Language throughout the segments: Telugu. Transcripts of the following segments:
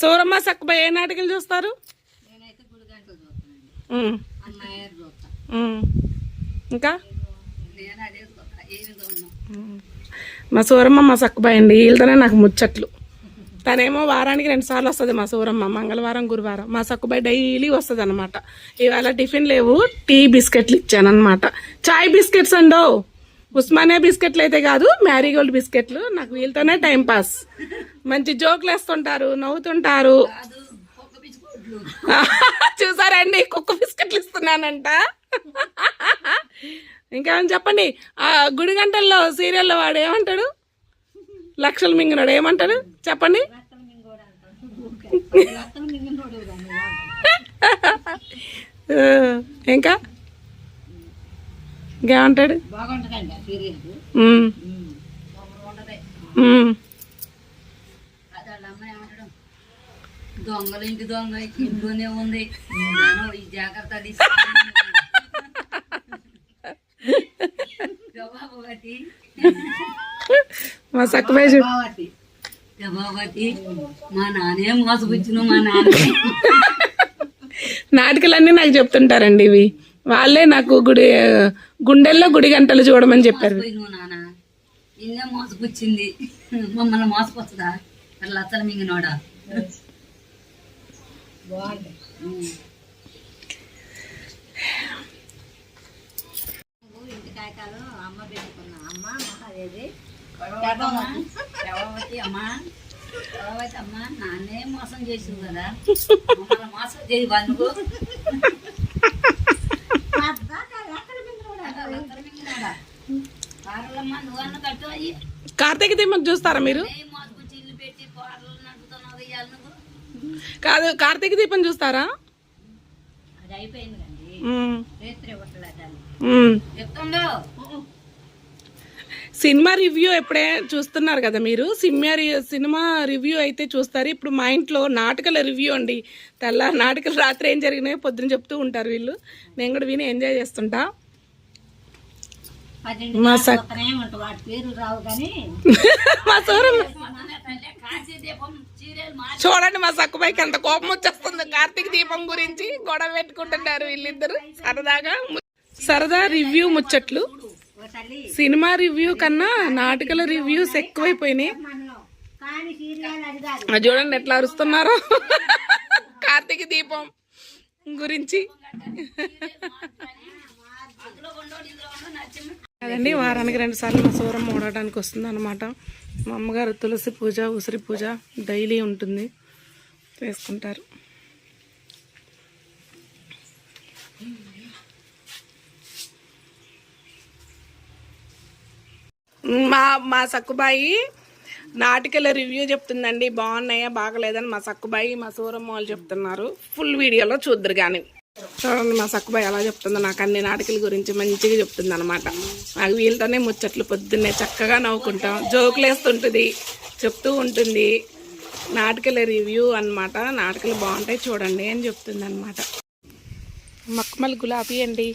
సూరమ్మ సక్కుబాయ్ ఏ నాటికలు చూస్తారు. ఇంకా. మా సూరమ్మ మా సక్కుబాయ్ అండి వీళ్ళతోనే నాకు ముచ్చట్లు. తనేమో వారానికి రెండు సార్లు వస్తుంది మా సూరమ్మ. మంగళవారం గురువారం. మా సక్కుబాయ్ డైలీ వస్తుంది అనమాట ఇవాళ టిఫిన్ లేవు. టీ బిస్కెట్లు ఇచ్చాను అనమాట చాయ్ బిస్కెట్స్ అండో! ఉస్మానియా బిస్కెట్లు అయితే కాదు మ్యారీగోల్డ్ బిస్కెట్లు. నాకు వీళ్ళతోనే టైం పాస్ మంచి జోకులు వేస్తుంటారు నవ్వుతుంటారు. చూసారండి కుక్క బిస్కెట్లు ఇస్తున్నానంట. ఇంకేమని చెప్పండి? ఆ గుడి గంటల్లో సీరియల్లో వాడు ఏమంటాడు? లక్షలు మింగినాడు ఏమంటాడు? చెప్పండి. ఇంకా ఇంకేమంటాడు బాగుంటుందండి ఆ సీరియల్ ఉమ్, ఉండదే ఉమ్. అది వాళ్ళ అమ్మాయి ఏమంటాడు? దొంగలు ఇంటి దొంగ ఇంట్లోనే ఉంది. జాగ్రత్త మా జవాబతి మా నాన్నే మోసపుచ్చిన మా నాన్న. నాటికలన్నీ నాకు చెప్తుంటారండి ఇవి. వాళ్ళే నాకు గుడి గుండెల్లో గుడి గంటలు చూడమని చెప్పారు. నాన్న మోసపుచ్చింది మమ్మల్ని మోసపోతుందా అట్లా మింగినోడా. ఇంటి కాయకాలు అమ్మ పెట్టుకున్నా. అమ్మ మహాదేవి. శవవతి అమ్మ. శవవతి అమ్మ. నాన్నే మోసం చేసింది కదా. మోసం చేయి బంధువు కార్తీక దీపం చూస్తారా మీరు? కాదు కార్తీక దీపం చూస్తారా? సినిమా రివ్యూ ఎప్పుడే చూస్తున్నారు కదా మీరు? సినిమా సినిమా రివ్యూ అయితే చూస్తారు. ఇప్పుడు మా ఇంట్లో నాటకాల రివ్యూ అండి. తెల్ల నాటకాలు రాత్రి ఏం జరిగినాయో పొద్దున చెప్తూ ఉంటారు వీళ్ళు. నేను కూడా విని ఎంజాయ్ చేస్తుంటా. మా సక్- మా సూరమ్మ మార్చి చూడండి మా ఎంత కోపం వచ్చేస్తుంది కార్తీక దీపం గురించి గొడవ పెట్టుకుంటున్నారు వీళ్ళిద్దరు. సరదాగా సరదా రివ్యూ ముచ్చట్లు. సినిమా రివ్యూ కన్నా నాటకాల రివ్యూస్ ఎక్కువైపోయినాయి. చూడండి ఎట్లా అరుస్తున్నారో. కార్తీక దీపం గురించి. అదండి వారానికి రెండు సార్లు మా సూరం ఓడడానికి వస్తుంది అనమాట మా అమ్మగారు తులసి పూజ ఉసిరి పూజ డైలీ ఉంటుంది. చేసుకుంటారు మా మా సక్కుబాయి నాటికల రివ్యూ చెప్తుందండి. బాగున్నాయా బాగలేదని మా సక్కుబాయి మా సూరమ్మ వాళ్ళు చెప్తున్నారు. ఫుల్ వీడియోలో చూద్దరు కానీ చూడండి మా సక్కుబాయి ఎలా చెప్తుందో నాకు అన్ని నాటికల గురించి మంచిగా చెప్తుంది అనమాట నాకు వీళ్ళతోనే ముచ్చట్లు పొద్దున్నే చక్కగా నవ్వుకుంటాం. జోకులు వేస్తుంటుంది చెప్తూ ఉంటుంది. నాటికల రివ్యూ అన్నమాట. నాటికలు బాగుంటాయి చూడండి అని చెప్తుంది అనమాట మక్కుమల్ గులాబీ అండి.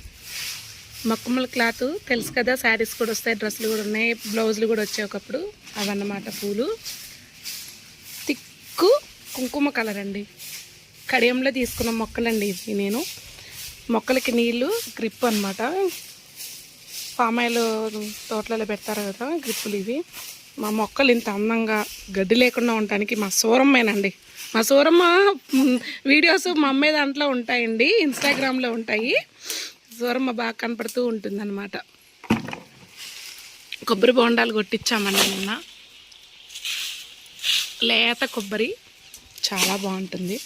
మక్కుమల్ క్లాత్ తెలుసు కదా శారీస్ కూడా వస్తాయి డ్రెస్సులు కూడా ఉన్నాయి బ్లౌజులు కూడా వచ్చాయి ఒకప్పుడు. అవన్నమాట పూలు. తిక్కు కుంకుమ కలర్ అండి. కడియంలో తీసుకున్న మొక్కలండి ఇవి నేను. మొక్కలకి నీళ్ళు గ్రిప్ అనమాట పామాయిల్ తోటలలో పెడతారు కదా గ్రిప్పులు ఇవి. మా మొక్కలు ఇంత అందంగా గడ్డి లేకుండా ఉండటానికి మా సూరమ్మేనండి. మా సూరమ్మ వీడియోస్ మా అమ్మే దాంట్లో ఉంటాయండి ఇన్స్టాగ్రామ్లో ఉంటాయి. సూరమ్మ బాగా కనపడుతూ ఉంటుందన్నమాట. కొబ్బరి బోండాలు కొట్టించామండి నిన్న. లేత కొబ్బరి చాలా బాగుంటుంది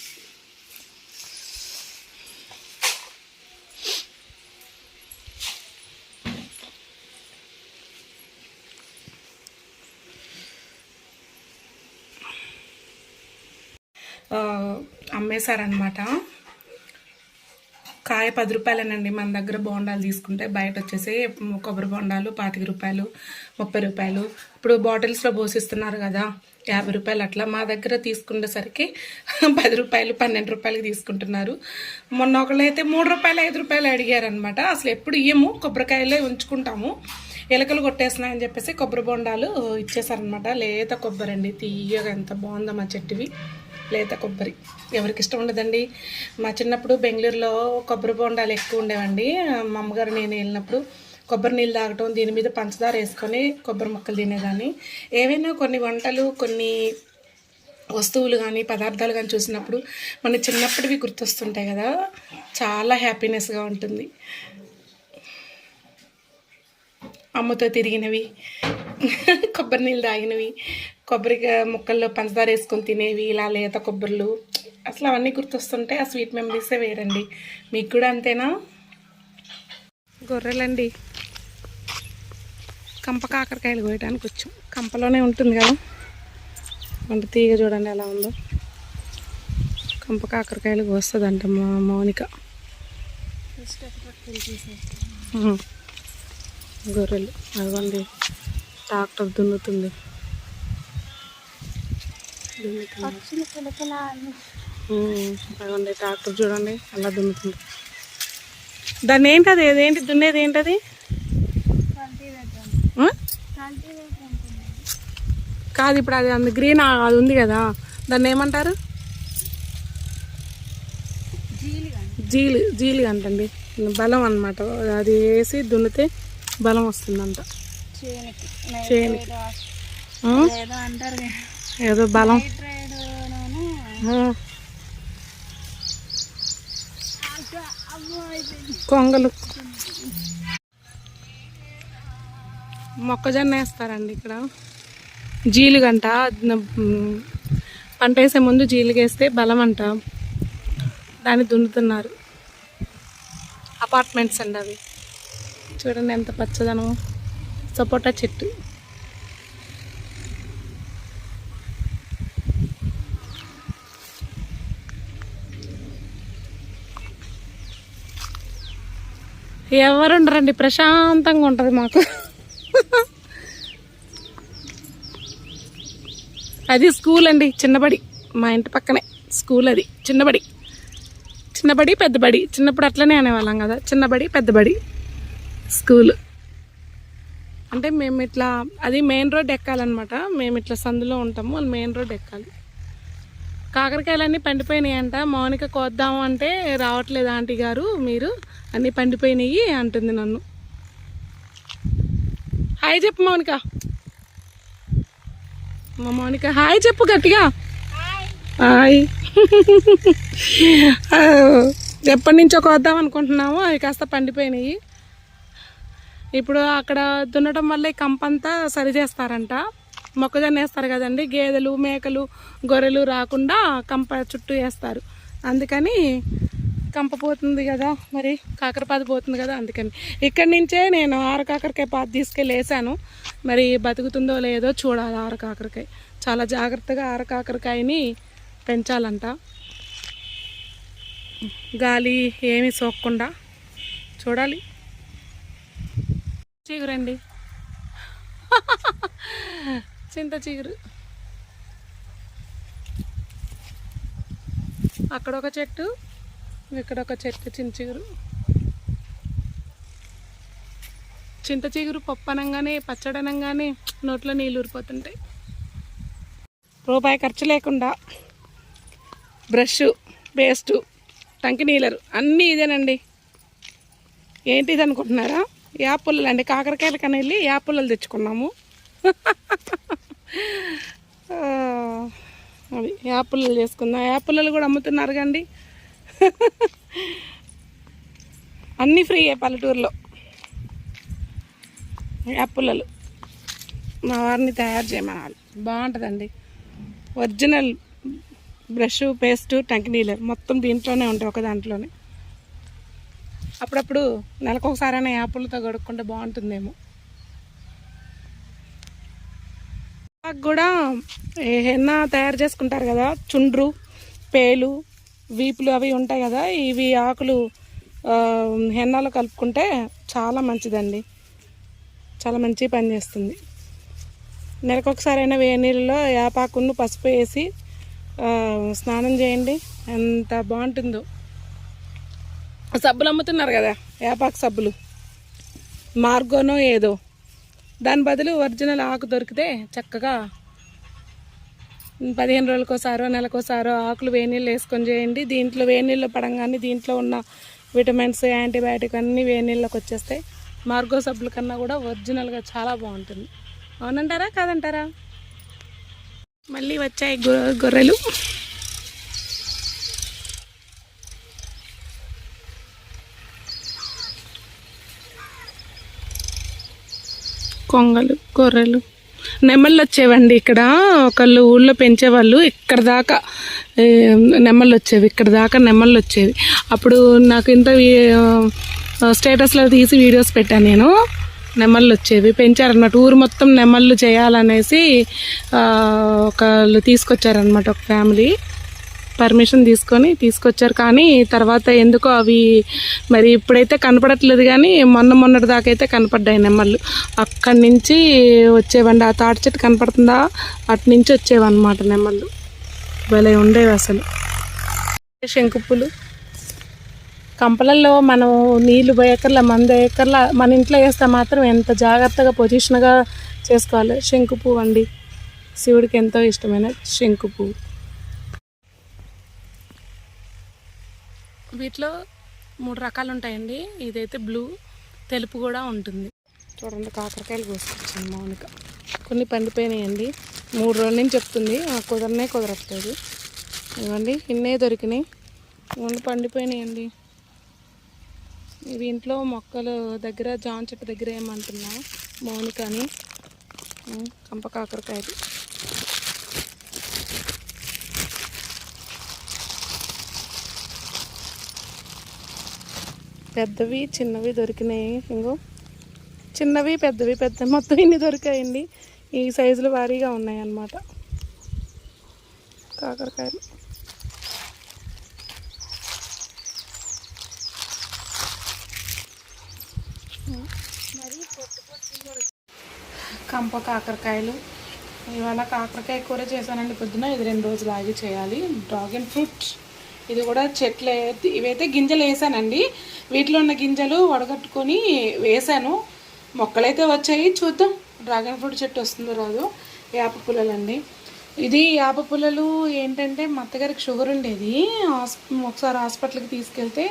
ఆ, అమ్మేశారనమాట కాయ పది రూపాయలేనండి మన దగ్గర బోండాలు తీసుకుంటే బయట వచ్చేసి కొబ్బరి బోండాలు పాతిక రూపాయలు ముప్పై రూపాయలు. ఇప్పుడు బాటిల్స్లో పోసిస్తున్నారు కదా యాభై రూపాయలు అట్లా. మా దగ్గర తీసుకునేసరికి పది రూపాయలు పన్నెండు రూపాయలకి తీసుకుంటున్నారు. మొన్న ఒకళ్ళైతే మూడు రూపాయలు ఐదు రూపాయలు అడిగారనమాట అసలు ఎప్పుడు ఇయ్యము కొబ్బరికాయలే ఉంచుకుంటాము. ఎలకలు కొట్టేస్తున్నాయని చెప్పేసి కొబ్బరి బొండాలు ఇచ్చేసారనమాట లేత కొబ్బరి అండి తీయగా ఎంత బాగుందో మా చెట్టువి. లేత కొబ్బరి. ఎవరికి ఇష్టం ఉండదండి. మా చిన్నప్పుడు బెంగళూరులో కొబ్బరి బొండాలు ఎక్కువ ఉండేవండి. మా అమ్మగారు నేను వెళ్ళినప్పుడు కొబ్బరి నీళ్ళు తాగటం దీని మీద పంచదార వేసుకొని కొబ్బరి ముక్కలు తినేదాన్ని. ఏవైనా కొన్ని వంటలు కొన్ని వస్తువులు కానీ పదార్థాలు కానీ చూసినప్పుడు మన చిన్నప్పటివి గుర్తొస్తుంటాయి కదా. చాలా హ్యాపీనెస్గా ఉంటుంది. అమ్మతో తిరిగినవి కొబ్బరి నీళ్ళు తాగినవి కొబ్బరి ముక్కల్లో పంచదార వేసుకొని తినేవి ఇలా లేత కొబ్బరిలు. అసలు అవన్నీ గుర్తొస్తుంటే ఆ స్వీట్ మెమరీసే వేరండి. మీకు కూడా అంతేనా? గొర్రెలండి. కంప కాకరకాయలు కోయడానికి వచ్చాం. కంపలోనే ఉంటుంది కదా. అంటే తీగ చూడండి ఎలా ఉందో. కంప కాకరకాయలు కోస్తుందంట మా మౌనిక. గొర్రెలు. అదిగోండి. ట్రాక్టర్ దున్నుతుంది. అదిగోండి ట్రాక్టర్ చూడండి అలా దున్నుతుంది. దాన్ని ఏంటది ఏంటి దున్నేది ఏంటది? కాదు ఇప్పుడు అది అందు గ్రీన్ అది ఉంది కదా దాన్ని ఏమంటారు? జీలి జీలి అంటండి. బలం అన్నమాట. అది వేసి దున్నితే బలం వస్తుందంట. చేని అంటారు ఏదో బలం. కొంగలు. మొక్కజొన్న వేస్తారండి ఇక్కడ. జీలుగంట. పంట వేసే ముందు జీలుగేస్తే బలం అంట దాన్ని దున్నుతున్నారు. అపార్ట్మెంట్స్ అండి అవి. చూడండి ఎంత పచ్చదనం సపోటా చెట్టు. ఎవరుండరండి? ప్రశాంతంగా ఉంటుంది మాకు. అది స్కూల్ అండి చిన్నబడి. మా ఇంటి పక్కనే స్కూల్ అది చిన్నబడి. చిన్నబడి పెద్దబడి. చిన్నప్పుడు అట్లనే అనేవాళ్ళం కదా చిన్నబడి పెద్దబడి స్కూల్. అంటే మేము ఇట్లా అది మెయిన్ రోడ్ ఎక్కాలన్నమాట. మేము ఇట్లా సందులో ఉంటాము వాళ్ళు మెయిన్ రోడ్ ఎక్కాలి. కాకరకాయలన్నీ పండిపోయినాయి అంట మౌనిక కోద్దాము అంటే రావట్లేదు ఆంటీ గారు మీరు అన్నీ పండిపోయినాయి అంటుంది నన్ను. హాయ్ చెప్పు మౌనిక. మా మౌనిక హాయ్ చెప్పు గట్టిగా. హాయ్. ఎప్పటి నుంచో కోద్దాం అనుకుంటున్నాము అవి కాస్త పండిపోయినాయి. ఇప్పుడు అక్కడ దున్నడం వల్ల ఈ కంపంతా సరి చేస్తారంట మొక్కజొన్న వేస్తారు కదండి. గేదెలు మేకలు గొర్రెలు రాకుండా కంప చుట్టూ వేస్తారు. అందుకని కంప పోతుంది కదా మరి కాకరపాదు పోతుంది కదా అందుకని. ఇక్కడి నుంచే నేను ఆర కాకరకాయ పాత తీసుకెళ్ళి వేసాను. మరి బతుకుతుందో లేదో చూడాలి ఆర కాకరకాయ. చాలా జాగ్రత్తగా ఆర కాకరకాయని పెంచాలంట. గాలి ఏమి సోకకుండా చూడాలి. చిగురండి చింత చిగురు అక్కడ ఒక చెట్టు ఇక్కడ ఒక చెట్టు చింత చిగురు చింత చిగురు పప్పు అనగానే పచ్చడి నోట్లో నీళ్ళు ఊరిపోతుంటాయి. రూపాయి ఖర్చు లేకుండా బ్రష్ పేస్ట్ టంకి నీలరు అన్నీ ఇదేనండి. ఏంటిది అనుకుంటున్నారా యాపుల్లలు అండి కాకరకాయల కన్నా వెళ్ళి యాపుల్లలు తెచ్చుకున్నాము ఆ, అవి యాపుల్లలు చేసుకుందాం యాపిల్లలు కూడా అమ్ముతున్నారు కండి. అన్నీ ఫ్రీయే పల్లెటూరులో. యాపిల్లలు. మా వారిని తయారు చేయమనాలి. బాగుంటుందండి. ఒరిజినల్ బ్రష్ పేస్ట్ టంకి మొత్తం దీంట్లోనే ఉంటాయి ఒక దాంట్లోనే. అప్పుడప్పుడు నెలకొకసారైనా యాపులతో గడుక్కుంటే బాగుంటుందేమో నాకు కూడా హెన్న తయారు చేసుకుంటారు కదా చుండ్రు పేలు వీపులు అవి ఉంటాయి కదా ఇవి ఆకులు హెన్నాలో కలుపుకుంటే చాలా మంచిదండి. చాలా మంచి పని చేస్తుంది. నెలకు ఒకసారైనా వేడి నీళ్ళలో యాపాకును పసుపు వేసి స్నానం చేయండి. ఎంత బాగుంటుందో. సబ్బులు అమ్ముతున్నారు కదా యాపాకు సబ్బులు. మార్గోనో ఏదో. దాని బదులు ఒరిజినల్ ఆకు దొరికితే చక్కగా పదిహేను రోజులకోసారో నెలకోసారో ఆకులు వేడి నీళ్ళు వేసుకొని చేయండి. దీంట్లో వేడి నీళ్ళు పడంగానే దీంట్లో ఉన్న విటమిన్స్ యాంటీబయాటిక్ అన్నీ వేడి నీళ్ళకి వచ్చేస్తాయి. మార్గో సబ్బుల కన్నా కూడా ఒరిజినల్గా చాలా బాగుంటుంది. అవునంటారా కాదంటారా? మళ్ళీ వచ్చాయి గొ- గొర్రెలు. కొంగలు గొర్రెలు. నెమళ్ళు వచ్చేవండి ఇక్కడ. ఒకళ్ళు ఊళ్ళో పెంచేవాళ్ళు. ఇక్కడ దాకా నెమళ్ళు వచ్చేవి. ఇక్కడ దాకా నెమళ్ళు వచ్చేవి. అప్పుడు నాకు ఇంత స్టేటస్లో తీసి వీడియోస్ పెట్టాను నేను. నెమళ్ళు వచ్చేవి. పెంచారనమాట ఊరు మొత్తం నెమళ్ళు చేయాలనేసి ఒకళ్ళు తీసుకొచ్చారనమాట ఒక ఫ్యామిలీ. పర్మిషన్ తీసుకొని తీసుకొచ్చారు. కానీ తర్వాత ఎందుకో అవి మరి ఇప్పుడైతే కనపడట్లేదు కానీ మొన్న మొన్నటి దాకా అయితే కనపడ్డాయి నెమ్మళ్ళు అక్కడి నుంచి వచ్చేవండి. ఆ తాటి చెట్టు కనపడుతుందా? అటు నుంచి వచ్చేవన్నమాట నెమ్మళ్ళు భలే ఉండేవి అసలు. శంకుప్పులు కంపలల్లో మనం నీళ్ళు ఎకర్ల మంద ఎకర్ల మన ఇంట్లో వేస్తే మాత్రం ఎంత జాగ్రత్తగా పొజిషన్గా చేసుకోవాలి. శంకు పువ్వు అండి. శివుడికి ఎంతో ఇష్టమైన శంకు పువ్వు. వీటిలో మూడు రకాలు ఉంటాయండి ఇదైతే బ్లూ తెలుపు కూడా ఉంటుంది. చూడండి కాకరకాయలు కోసుకొచ్చింది మౌనిక. కొన్ని పండిపోయినాయండి. మూడు రోజుల నుంచి చెప్తుంది. ఆ కుదరనే కుదరట్లేదు. ఇవ్వండి ఇన్నే దొరికినాయి. ఇవ్వండి పండిపోయినాయండి. ఇవి ఇంట్లో మొక్కలు దగ్గర జాన్ చెట్టు దగ్గర ఏమంటున్నా మౌనిక అని కంప కాకరకాయలు. పెద్దవి చిన్నవి దొరికినాయి. ఇంకో చిన్నవి పెద్దవి పెద్ద మొత్తం ఇన్ని దొరికాయండి. ఈ సైజులు భారీగా ఉన్నాయి అన్నమాట కాకరకాయలు కంప కాకరకాయలు. ఇవాళ కాకరకాయ కూర చేశానండి పొద్దున. ఇది రెండు రోజులు ఆగి చేయాలి. డ్రాగన్ ఫ్రూట్ ఇది కూడా చెట్లే ఇవైతే గింజలు వేసానండి. వీటిలో ఉన్న గింజలు వడగట్టుకొని వేసాను. మొక్కలైతే వచ్చాయి. చూద్దాం. డ్రాగన్ ఫ్రూట్ చెట్టు వస్తుందో రాదు. వేప పుల్లలండి. ఇది యాప పుల్లలు ఏంటంటే మా అత్తగారికి షుగర్ ఉండేది. హాస్ ఒకసారి హాస్పిటల్కి తీసుకెళ్తే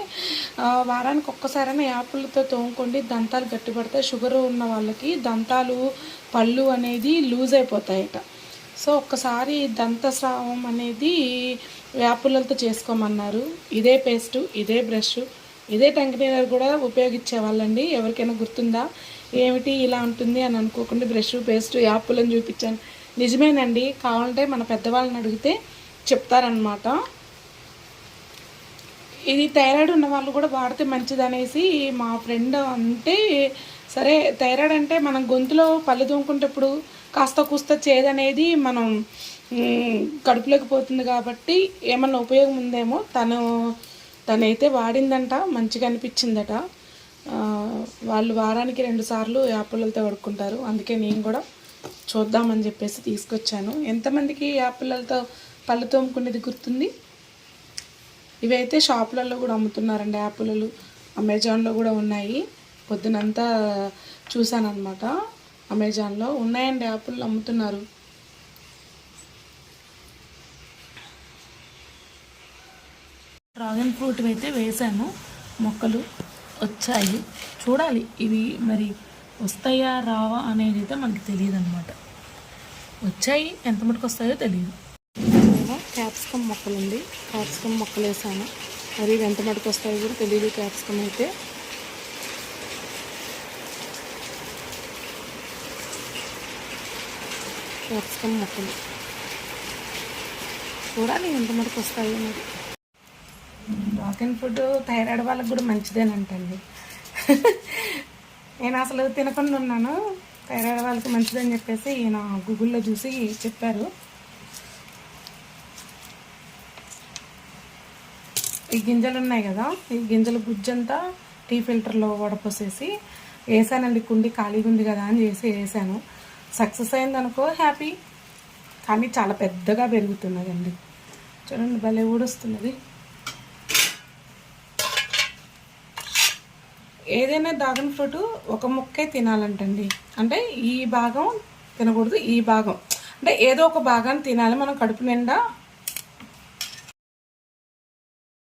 వారానికి ఒక్కసారైనా యాపిల్తో తోముకోండి దంతాలు గట్టిపడతాయి. షుగర్ ఉన్న వాళ్ళకి దంతాలు పళ్ళు అనేది లూజ్ అయిపోతాయట. సో ఒక్కసారి దంతస్రావం అనేది వేపులతో చేసుకోమన్నారు. ఇదే పేస్టు ఇదే బ్రష్ ఇదే టంగ్ కూడా ఉపయోగించేవాళ్ళండి ఎవరికైనా గుర్తుందా? ఏమిటి ఇలా ఉంటుంది అని అనుకోకుండా బ్రష్ పేస్ట్ యాపులను చూపించాను. నిజమేనండి కావాలంటే మన పెద్దవాళ్ళని అడిగితే చెప్తారనమాట ఇది థైరాయిడ్ ఉన్న వాళ్ళు కూడా వాడితే మంచిదనేసి మా ఫ్రెండ్ అంటే సరే థైరాయిడ్ అంటే మనం గొంతులో పళ్ళు తోముకుంటప్పుడు కాస్త కూస్త చేదనేది మనం మ్, కడుపులోకి పోతుంది కాబట్టి ఏమన్నా ఉపయోగం ఉందేమో తను తనైతే వాడిందంట మంచిగా అనిపించిందట. వాళ్ళు వారానికి రెండు సార్లు యాపిల్లలతో పడుకుంటారు. అందుకే నేను కూడా చూద్దామని చెప్పేసి తీసుకొచ్చాను. ఎంతమందికి యాపిల్లలతో పళ్ళు తోముకునేది గుర్తుంది? ఇవైతే షాపులలో కూడా అమ్ముతున్నారండి యాపిల్లు. అమెజాన్లో కూడా ఉన్నాయి. పొద్దునంతా చూశాను అనమాట అమెజాన్లో ఉన్నాయండి యాపిల్ అమ్ముతున్నారు. డ్రాగన్ ఫ్రూట్ అయితే వేసాను. మొక్కలు వచ్చాయి. చూడాలి ఇవి మరి వస్తాయా రావా అనేది అయితే మనకి తెలియదు అనమాట వచ్చాయి ఎంత మటుకు వస్తాయో తెలియదు. క్యాప్సికమ్ మొక్కలు ఉంది క్యాప్సికమ్ మొక్కలు వేసాను మరి ఇవి ఎంత మటుకు వస్తాయో కూడా తెలియదు క్యాప్సికమ్ అయితే. క్యాప్సికమ్ మొక్కలు చూడాలి ఎంత మటుకు వస్తాయో మరి. డ్రాగన్ ఫుడ్ థైరాయిడ్ వాళ్ళకి కూడా మంచిదేనంటండి. నేను అసలు తినకుండా ఉన్నాను. థైరాయిడ్ వాళ్ళకి మంచిదని చెప్పేసి ఈయన గూగుల్లో చూసి చెప్పారు. ఈ గింజలు ఉన్నాయి కదా ఈ గింజల గుజ్జంతా టీ ఫిల్టర్లో వడపోసేసి వేసానండి కుండి ఖాళీగా ఉంది కదా అని చేసి వేసాను. సక్సెస్ అయింది అనుకో హ్యాపీ. కానీ చాలా పెద్దగా పెరుగుతున్నదండి. చూడండి భలే ఊడొస్తున్నది. ఏదైనా డ్రాగన్ ఫ్రూట్ ఒక ముక్కే తినాలంటండి. అంటే ఈ భాగం తినకూడదు ఈ భాగం. అంటే ఏదో ఒక భాగాన్ని తినాలి మనం కడుపు నిండా